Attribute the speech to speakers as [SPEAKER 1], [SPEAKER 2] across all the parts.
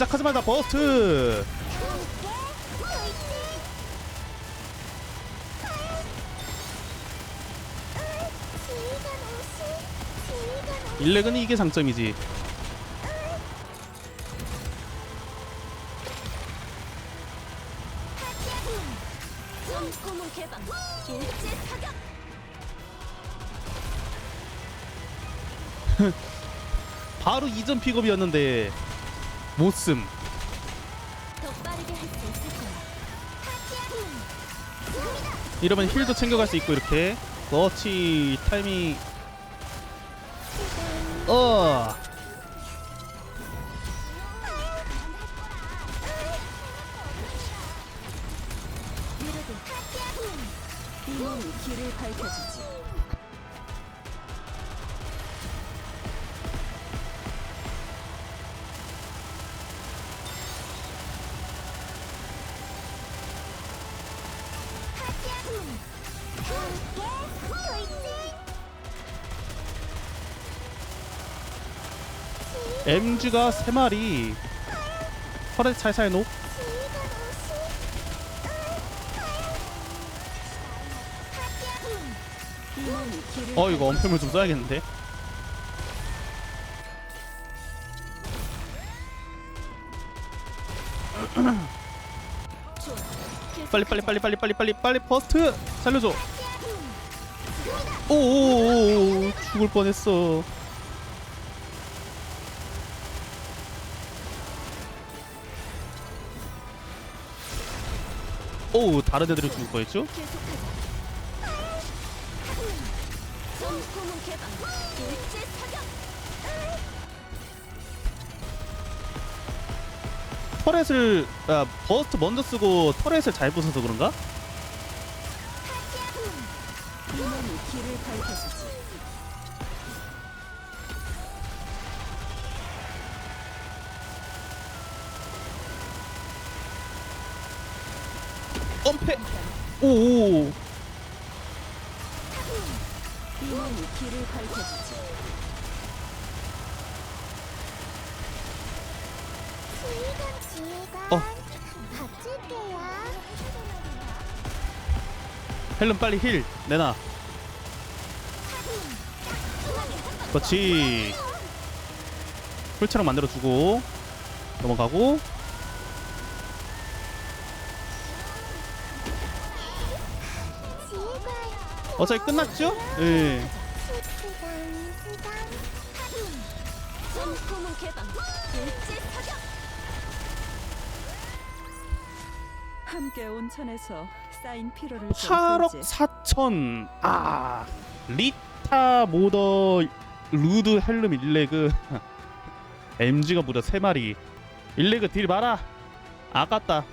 [SPEAKER 1] 시작하자마자 버스트. 일렉은 이게 장점이지. 바로 이전 픽업이었는데 못씀 이러면 힐도 챙겨갈 수 있고 이렇게. 그렇지 타이밍. 어.
[SPEAKER 2] 길을 밝혀주지
[SPEAKER 1] MG가 세 마리. 털에 살살 녹 어 이거 엄폐물 좀 써야겠는데? 빨리 빨리 빨리 빨리 빨리 빨리 빨리 버스트 살려줘 오오오 죽을 뻔했어 오 다른 애들이 죽을
[SPEAKER 2] 사격
[SPEAKER 1] 터렛을 아 버스트 먼저 쓰고 터렛을 잘 부숴서 그런가?
[SPEAKER 2] 길을 밝혀주지.
[SPEAKER 1] 엄폐. 오오
[SPEAKER 2] 이 몸이 길을 밝혀주지.
[SPEAKER 1] 어. 헬름 빨리 힐 내놔 그렇지 풀처럼 만들어주고 넘어가고 어차피 끝났죠? 예.
[SPEAKER 3] 함께 온천에서 쌓인 피로를 좀
[SPEAKER 1] 8억
[SPEAKER 3] 풀지.
[SPEAKER 1] 4천 아 리타 모더 루드 헬름 일레그. MG가 무려 3마리. 일레그 딜 봐라. 아깝다.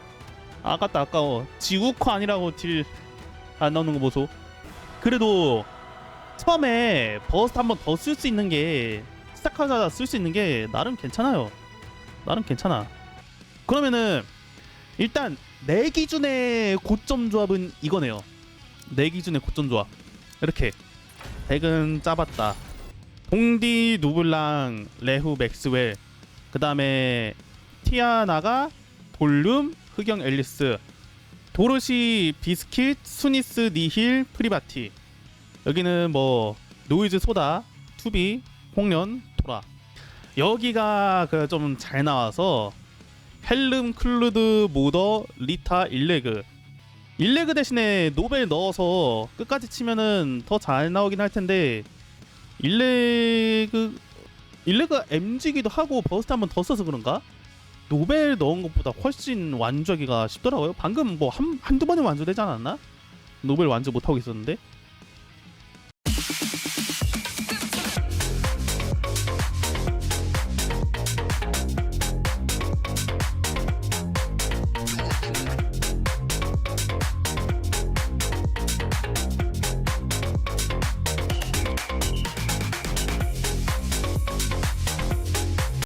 [SPEAKER 1] 아깝다 아까워. 지우커 아니라고 딜 안 나오는 거 보소. 그래도 처음에 버스트 한 번 더 쓸 수 있는 게 시작하자마자 쓸 수 있는 게 나름 괜찮아요. 나름 괜찮아. 그러면은 일단 내 기준의 고점 조합은 이거네요. 내 기준의 고점 조합. 이렇게. 백은 짜봤다. 봉디 누블랑 레후 맥스웰. 그 다음에 티아나가 볼륨 흑영 앨리스. 도르시 비스킷 수니스 니힐 프리바티. 여기는 뭐 노이즈 소다 투비 홍련 토라. 여기가 그 좀 잘 나와서 헬름 클루드 모더 리타 일레그 일레그 대신에 노벨 넣어서 끝까지 치면은 더 잘 나오긴 할 텐데 일레그 일레그 MG기도 하고 버스트 한 번 더 써서 그런가? 노벨 넣은 것보다 훨씬 완주하기가 쉽더라고요. 방금 뭐 한, 한두 번에 완주되지 않았나? 노벨 완주 못하고 있었는데